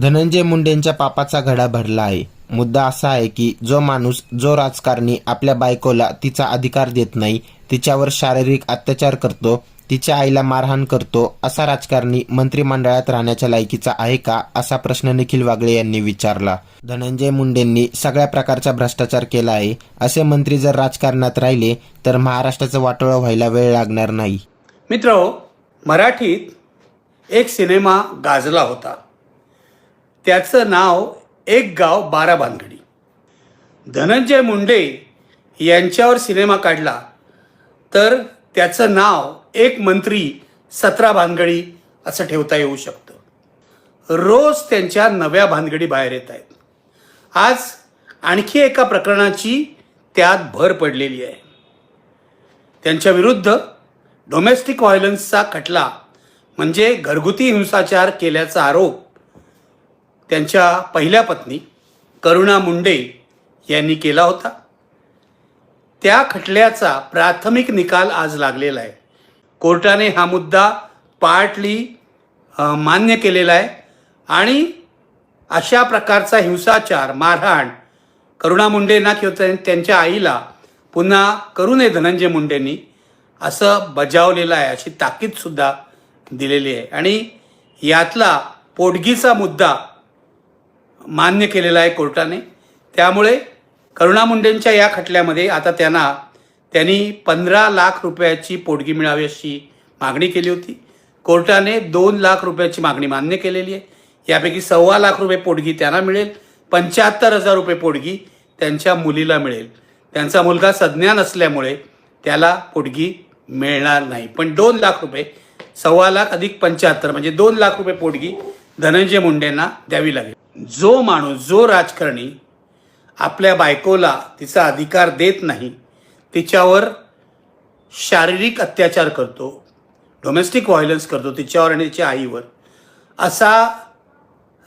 धनंजय मुंडेंच्या पापाचा घडा भरला आहे. मुद्दा असा आहे की जो माणूस जो राजकारणी आपल्या बायकोला तिचा अधिकार देत नाही तिच्यावर शारीरिक अत्याचार करतो तिच्या आईला मारहाण करतो असा राजकारणी मंत्रिमंडळात राहण्याच्या लायकीचा आहे का असा प्रश्न निखिल वागळे यांनी विचारला. धनंजय मुंडेंनी सगळ्या प्रकारचा भ्रष्टाचार केला आहे. असे मंत्री जर राजकारणात राहिले तर महाराष्ट्राचं वाटोळं व्हायला वेळ लागणार नाही. मित्र मराठीत एक सिनेमा गाजला होता. त्याचं नाव एक गाव बारा भानगडी धनंजय मुंडे यांच्यावर सिनेमा काढला तर त्याचं नाव एक मंत्री सतरा भानगडी असं ठेवता येऊ शकतं. रोज त्यांच्या नव्या भानगडी बाहेर येत आहेत. आज आणखी एका प्रकरणाची त्यात भर पडलेली आहे. त्यांच्या विरुद्ध डोमेस्टिक व्हायलन्सचा खटला म्हणजे घरगुती हिंसाचार केल्याचा आरोप त्यांच्या पहिल्या पत्नी करुणा मुंडे यांनी केला होता. त्या खटल्याचा प्राथमिक निकाल आज लागलेला आहे. कोर्टाने हा मुद्दा पार्टली मान्य केलेला आहे आणि अशा प्रकारचा हिंसाचार मारहाण करुणा मुंडेंना किंवा त्यांच्या आईला पुन्हा करू नये धनंजय मुंडेंनी असं बजावलेलं आहे अशी ताकीदसुद्धा दिलेली आहे. आणि यातला पोटगीचा मुद्दा मान्य केलेला आहे कोर्टाने. त्यामुळे करुणा मुंडेंच्या या खटल्यामध्ये आता त्यांना त्यांनी पंधरा लाख रुपयाची पोटगी मिळावी अशी मागणी केली होती. कोर्टाने दोन लाख रुपयाची मागणी मान्य केलेली आहे. यापैकी सव्वा लाख रुपये पोटगी त्यांना मिळेल. पंच्याहत्तर हजार रुपये पोटगी त्यांच्या मुलीला मिळेल. त्यांचा मुलगा सज्ञान असल्यामुळे त्याला पोटगी मिळणार नाही. पण दोन लाख रुपये सव्वा लाख अधिक पंच्याहत्तर म्हणजे दोन लाख रुपये पोटगी धनंजय मुंडेंना द्यावी लागेल. जो माणूस जो राजकारणी आपल्या बायकोला तिचा अधिकार देत नाही तिच्यावर शारीरिक अत्याचार करतो डोमेस्टिक व्हायलन्स करतो तिच्यावर आणि तिच्या आईवर असा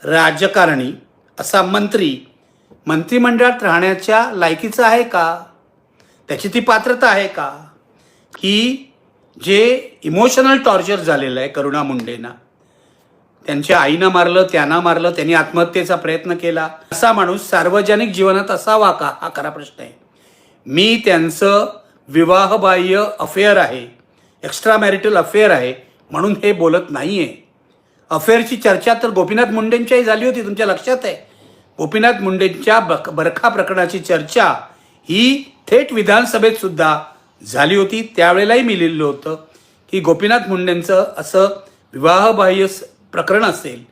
राजकारणी असा मंत्री मंत्रिमंडळात राहण्याच्या लायकीचा आहे का? त्याची ती पात्रता आहे का? की जे इमोशनल टॉर्चर झालेलं आहे करुणा मुंडेंना त्यांच्या आईनं मारलं त्यांना मारलं त्यांनी आत्महत्येचा प्रयत्न केला. असा माणूस सार्वजनिक जीवनात असावा का? हा खरा प्रश्न आहे. मी त्यांचं विवाहबाह्य अफेअर आहे एक्स्ट्रा मॅरिटल अफेअर आहे म्हणून हे बोलत नाही आहे अफेअरची चर्चा तर गोपीनाथ मुंडेंच्याही झाली होती तुमच्या लक्षात आहे? गोपीनाथ मुंडेंच्या बक बरखा प्रकरणाची चर्चा ही थेट विधानसभेत सुद्धा झाली होती. त्यावेळेलाही मी लिहिलं होतं की गोपीनाथ मुंडेंचं असं विवाहबाह्य प्रकरण असेल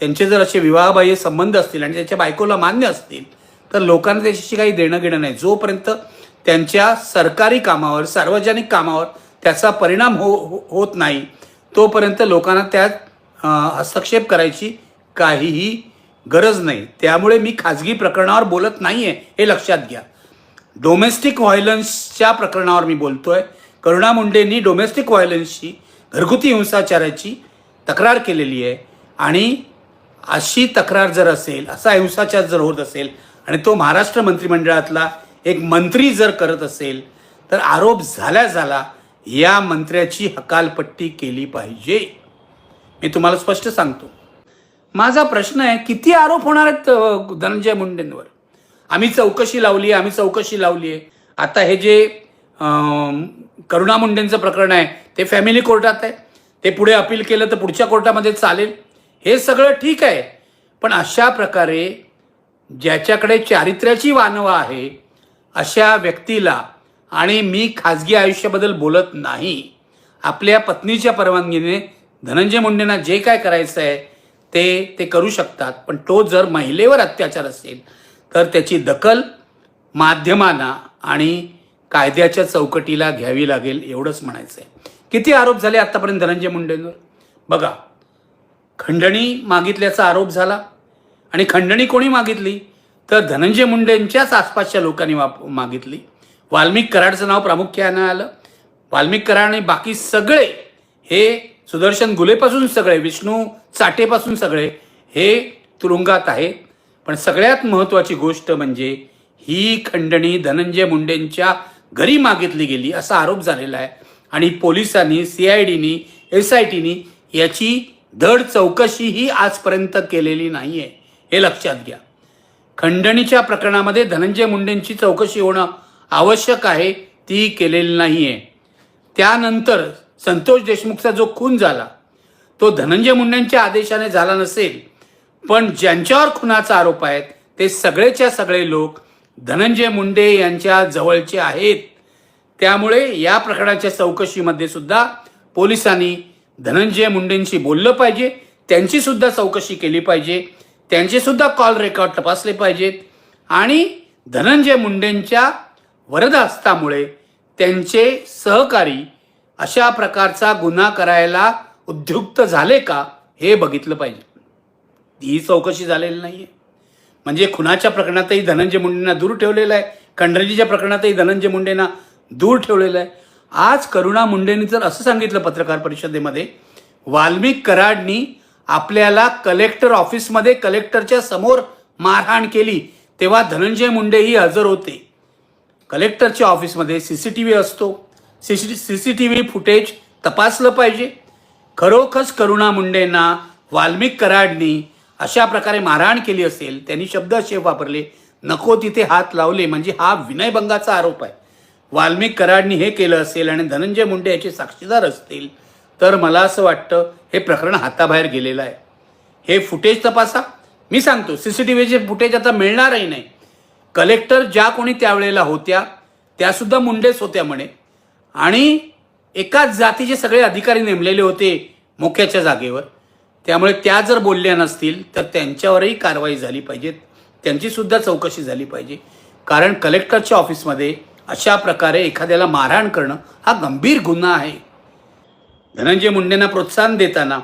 त्यांचे जर असे विवाहबाह्य संबंध असतील आणि त्याच्या बायकोला मान्य असतील तर लोकांना त्याच्याशी काही देणं घेणं नाही. जोपर्यंत त्यांच्या सरकारी कामावर सार्वजनिक कामावर त्याचा परिणाम हो हो- होत नाही तोपर्यंत लोकांना त्यात हस्तक्षेप करायची काहीही गरज नाही. त्यामुळे मी खाजगी प्रकरणावर बोलत नाही आहे हे लक्षात घ्या. डोमेस्टिक व्हायलन्सच्या प्रकरणावर मी बोलतोय. करुणा मुंडेंनी डोमेस्टिक व्हायलन्सची घरगुती हिंसाचाराची तक्रार केलेली आहे आणि अशी तक्रार जर असेल असा हिंसाचार जर होत असेल आणि तो महाराष्ट्र मंत्रिमंडळातला एक मंत्री जर करत असेल तर आरोप झाल्या झाला या मंत्र्याची हकालपट्टी केली पाहिजे. मी तुम्हाला स्पष्ट सांगतो. माझा प्रश्न आहे किती आरोप होणार आहेत धनंजय मुंडेंवर? आम्ही चौकशी लावली आम्ही चौकशी लावली आहे. आता हे जे करुणा मुंडेंचं प्रकरण आहे ते फॅमिली कोर्टात आहे. ते पुढे अपील केलं तर पुढच्या कोर्टामध्ये चालेल. हे सगळं ठीक आहे. पण अशा प्रकारे ज्याच्याकडे चारित्र्याची वानवा आहे अशा व्यक्तीला आणि मी खाजगी आयुष्याबद्दल बोलत नाही. आपल्या पत्नीच्या परवानगीने धनंजय मुंडेंना जे काय करायचं आहे ते ते करू शकतात. पण तो जर महिलेवर अत्याचार असेल तर त्याची दखल माध्यमांना आणि कायद्याच्या चौकटीला घ्यावी लागेल एवढंच म्हणायचं आहे किती आरोप झाले आत्तापर्यंत धनंजय मुंडेंवर? बघा खंडणी मागितल्याचा आरोप झाला आणि खंडणी कोणी मागितली? तर धनंजय मुंडेंच्याच आसपासच्या लोकांनी वाप मागितली. वाल्मिक कराडचं नाव प्रामुख्यानं आलं. वाल्मिक कराड आणि बाकी सगळे हे सुदर्शन गुलेपासून सगळे विष्णू चाटेपासून सगळे हे तुरुंगात आहेत. पण सगळ्यात महत्त्वाची गोष्ट म्हणजे ही खंडणी धनंजय मुंडेंच्या घरी मागितली गेली असा आरोप झालेला आहे. आणि पोलिसांनी सी आय डीनी एस आय टीनी याची धड चौकशीही आजपर्यंत केलेली नाही आहे हे लक्षात घ्या. खंडणीच्या प्रकरणामध्ये धनंजय मुंडेंची चौकशी होणं आवश्यक आहे ती केलेली नाही आहे त्यानंतर संतोष देशमुखचा जो खून झाला तो धनंजय मुंडेंच्या आदेशाने झाला नसेल पण ज्यांच्यावर खुनाचा आरोप आहे ते सगळेच्या सगळे लोक धनंजय मुंडे यांच्या जवळचे आहेत. त्यामुळे या प्रकरणाच्या चौकशीमध्ये सुद्धा पोलिसांनी धनंजय मुंडेंशी बोललं पाहिजे. त्यांची सुद्धा चौकशी केली पाहिजे. त्यांचे सुद्धा कॉल रेकॉर्ड तपासले पाहिजेत. आणि धनंजय मुंडेंच्या वरदहस्तामुळे त्यांचे सहकारी अशा प्रकारचा गुन्हा करायला उद्युक्त झाले का हे बघितलं पाहिजे. ही चौकशी झालेली नाही आहे म्हणजे खुनाच्या प्रकरणातही धनंजय मुंडेंना दूर ठेवलेलं आहे. खंडरजीच्या प्रकरणातही धनंजय मुंडेंना दूर ठेवलेलं आहे. आज करुणा मुंडेंनी जर असं सांगितलं पत्रकार परिषदेमध्ये वाल्मिक कराडनी आपल्याला कलेक्टर ऑफिसमध्ये कलेक्टरच्या समोर मारहाण केली तेव्हा धनंजय मुंडेही हजर होते. कलेक्टरच्या ऑफिसमध्ये सी सी टी व्ही असतो. C C C T V footage तपासलं पाहिजे. खरोखरच करुणा मुंडेंना वाल्मिक कराडनी अशा प्रकारे मारहाण केली असेल त्यांनी शब्द असे वापरले नको तिथे हात लावले म्हणजे हा विनयभंगाचा आरोप आहे. वाल्मिक कराडनी हे केलं असेल आणि धनंजय मुंडे याचे साक्षीदार असतील तर मला असं वाटतं हे प्रकरण हाताबाहेर गेलेलं आहे. हे फुटेज तपासा. मी सांगतो सी सी टी व्हीचे फुटेज आता मिळणारही नाही. कलेक्टर ज्या कोणी त्यावेळेला होत्या त्यासुद्धा मुंडेच होत्या म्हणे. आणि एकाच जातीचे सगळे अधिकारी नेमलेले होते मोक्याच्या जागेवर. त्यामुळे त्या जर बोलल्या नसतील तर त्यांच्यावरही कारवाई झाली पाहिजे त्यांचीसुद्धा चौकशी झाली पाहिजे. कारण कलेक्टरच्या ऑफिसमध्ये अशा प्रकारे एखाद्याला मारहाण करणं हा गंभीर गुन्हा आहे. धनंजय मुंडेंना प्रोत्साहन देताना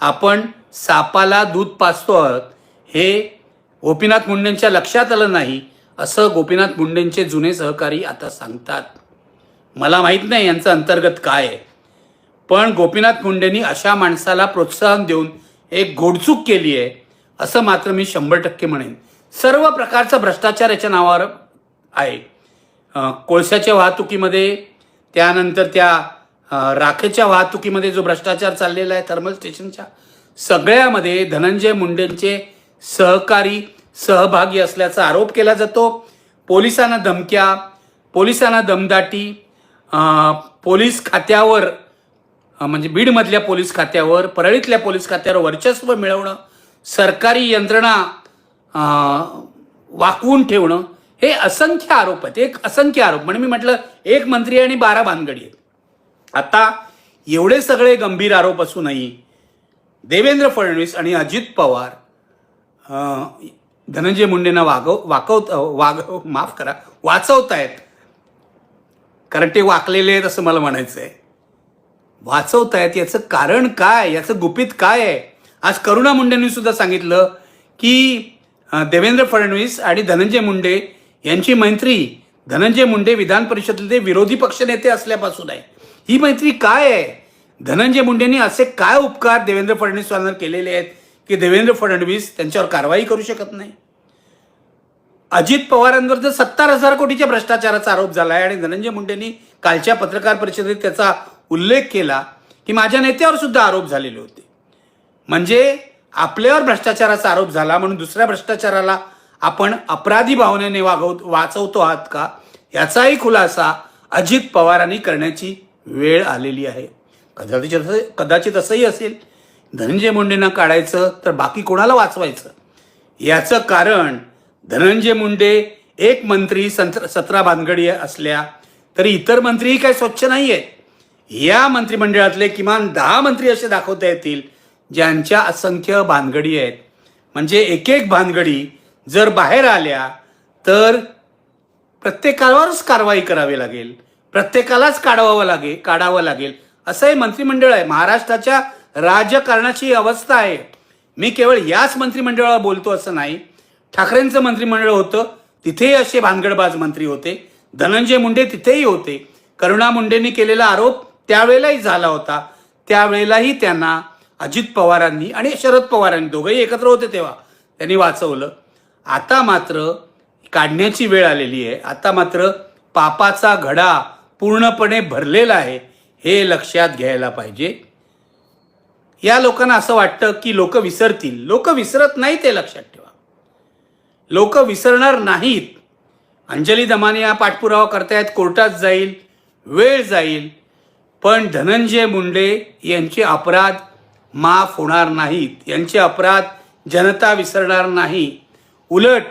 आपण सापाला दूध पाचतो आहोत. हे गोपीनाथ मुंडेंच्या लक्षात आलं नाही असं गोपीनाथ मुंडेंचे जुने सहकारी आता सांगतात. मला माहीत नाही यांचं अंतर्गत काय आहे. पण गोपीनाथ मुंडेंनी अशा माणसाला प्रोत्साहन देऊन एक गोडचूक केली आहे असं मात्र मी शंभर टक्के म्हणेन. सर्व प्रकारचा भ्रष्टाचार याच्या नावावर आहे. कोळशाच्या वाहतुकीमध्ये त्यानंतर त्या राखेच्या वाहतुकीमध्ये जो भ्रष्टाचार चाललेला आहे थर्मल स्टेशनच्या सगळ्यामध्ये धनंजय मुंडेंचे सहकारी सहभागी असल्याचा आरोप केला जातो. पोलिसांना धमक्या पोलिसांना दमदाटी पोलीस खात्यावर म्हणजे बीडमधल्या पोलीस खात्यावर परळीतल्या पोलीस खात्यावर वर्चस्व मिळवणं सरकारी यंत्रणा वाकवून ठेवणं हे असंख्य आरोप आहेत. एक असंख्य आरोप. म्हणजे मी म्हटलं एक मंत्री आणि बारा भानगडी आहेत. आता एवढे सगळे गंभीर आरोप असूनही देवेंद्र फडणवीस आणि अजित पवार धनंजय मुंडेंना वागव वाकवत वाग माफ करा वाचवतायत. कारण ते वाकलेले आहेत असं मला म्हणायचं आहे वाचवतायत याचं कारण काय? याचं गुपित काय आहे? आज करुणा मुंडेंनी सुद्धा सांगितलं की देवेंद्र फडणवीस आणि धनंजय मुंडे यांची मैत्री धनंजय मुंडे विधान परिषदेतले विरोधी पक्षनेते असल्यापासून आहे. ही मैत्री काय आहे? धनंजय मुंडेंनी असे काय उपकार देवेंद्र फडणवीसांवर केलेले आहेत की देवेंद्र फडणवीस त्यांच्यावर कारवाई करू शकत नाही? अजित पवारांवर जर सत्तर हजार कोटीच्या भ्रष्टाचाराचा आरोप झाला आहे आणि धनंजय मुंडेंनी कालच्या पत्रकार परिषदेत त्याचा उल्लेख केला की माझ्या नेत्यावर सुद्धा आरोप झालेले होते. म्हणजे आपल्यावर भ्रष्टाचाराचा आरोप झाला म्हणून दुसऱ्या भ्रष्टाचाराला आपण अपराधी भावनेने वागव वाचवतो आहात का? याचाही खुलासा अजित पवारांनी करण्याची वेळ आलेली आहे. कदाचित कदाचित असंही असेल. धनंजय मुंडेंना काढायचं तर बाकी कोणाला वाचवायचं? याचं कारण धनंजय मुंडे एक मंत्री संत्र सतरा भानगडी असल्या तरी इतर मंत्रीही काही स्वच्छ नाही आहेत या मंत्रिमंडळातले किमान दहा मंत्री असे दाखवता येतील ज्यांच्या असंख्य भानगडी आहेत. म्हणजे एक एक भानगडी जर बाहेर आल्या तर प्रत्येकावरच कारवाई करावी लागेल. प्रत्येकालाच काढवावं लागेल काढावं लागेल. असं हे मंत्रिमंडळ आहे. महाराष्ट्राच्या राजकारणाची अवस्था आहे. मी केवळ याच मंत्रिमंडळाला बोलतो असं नाही. ठाकरेंचं मंत्रिमंडळ होतं तिथेही असे भानगडबाज मंत्री होते. धनंजय मुंडे तिथेही होते. करुणा मुंडेंनी केलेला आरोप त्यावेळेलाही झाला होता. त्यावेळेलाही त्यांना अजित पवारांनी आणि शरद पवारांनी दोघंही एकत्र होते तेव्हा. त्यांनी वाचवलं. आता मात्र काढण्याची वेळ आलेली आहे. आता मात्र पापाचा घडा पूर्णपणे भरलेला आहे हे लक्षात घ्यायला पाहिजे. या लोकांना असं वाटतं की लोक विसरतील. लोक विसरत नाही ते लक्षात ठेवा. लोक विसरणार नाहीत. अंजली दमाने हा पाठपुरावा करतायत कोर्टात जाईल वेळ जाईल. पण धनंजय मुंडे यांचे अपराध माफ होणार नाहीत. यांचे अपराध जनता विसरणार नाही. उलट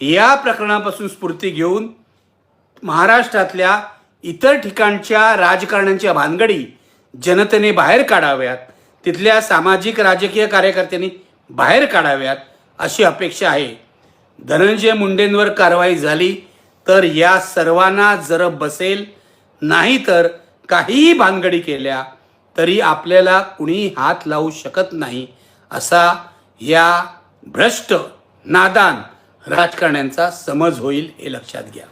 या प्रकरणापासून स्फूर्ती घेऊन महाराष्ट्रातल्या इतर ठिकाणच्या राजकारण्यांच्या भानगडी जनतेने बाहेर काढाव्यात तिथल्या सामाजिक राजकीय कार्यकर्त्यांनी बाहेर काढाव्यात अशी अपेक्षा आहे. धनंजय मुंडेंवर कारवाई झाली तर या सर्वांना जर बसेल नाही तर काहीही भानगडी केल्या तरी आपल्याला कुणी हात लावू शकत नाही असा या भ्रष्ट नादान राजकारण्यांचा समज होईल हे लक्षात घ्या.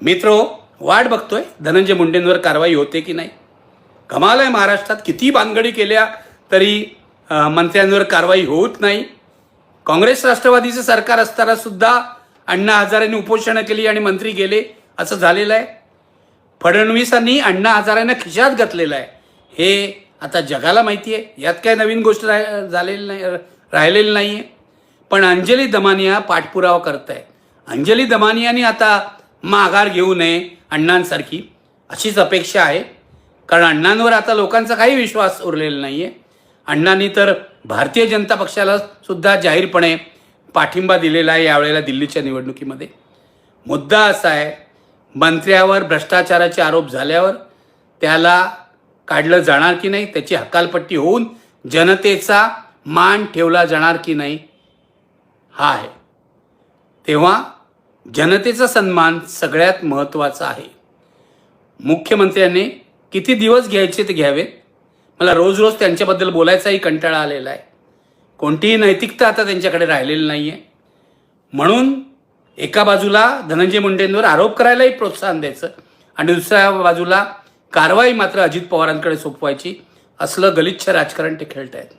मित्रो वाट बघतोय. धनंजय मुंडेंवर कारवाई होते की नाही? कमाल आहे महाराष्ट्रात. किती बांधगडी केल्या तरी मंत्र्यांवर कारवाई होत नाही. काँग्रेस राष्ट्रवादीचं सरकार असताना सुद्धा अण्णा हजारेंनी उपोषणं केली आणि मंत्री गेले. असं झालेलं आहे. फडणवीसांनी अण्णा हजारेंना खिशात घातलेलं आहे. हे आता जगाला माहिती आहे. यात काय नवीन गोष्ट राह झालेली नाही राहिलेली नाही आहे पण अंजली दमानिया पाठपुरावा करत आहे अंजली दमानियानी आता माघार घेऊ नये अण्णांसारखी अशीच अपेक्षा आहे. कारण अण्णांवर आता लोकांचा काही विश्वास उरलेला नाही आहे अण्णांनी तर भारतीय जनता पक्षाला सुद्धा जाहीरपणे पाठिंबा दिलेला आहे यावेळेला दिल्लीच्या निवडणुकीमध्ये. मुद्दा असा आहे मंत्र्यावर भ्रष्टाचाराचे आरोप झाल्यावर त्याला काढलं जाणार की नाही त्याची हकालपट्टी होऊन जनतेचा मान ठेवला जाणार की नाही हा आहे तेव्हा जनतेचा सन्मान सगळ्यात महत्त्वाचा आहे. मुख्यमंत्र्यांनी किती दिवस घ्यायचे ते घ्यावेत? मला रोज रोज त्यांच्याबद्दल बोलायचाही कंटाळा आलेला आहे. कोणतीही नैतिकता आता त्यांच्याकडे राहिलेली नाही आहे म्हणून एका बाजूला धनंजय मुंडेंवर आरोप करायलाही प्रोत्साहन द्यायचं आणि दुसऱ्या बाजूला कारवाई मात्र अजित पवारांकडे सोपवायची असलं गलिच्छ राजकारण ते खेळत आहेत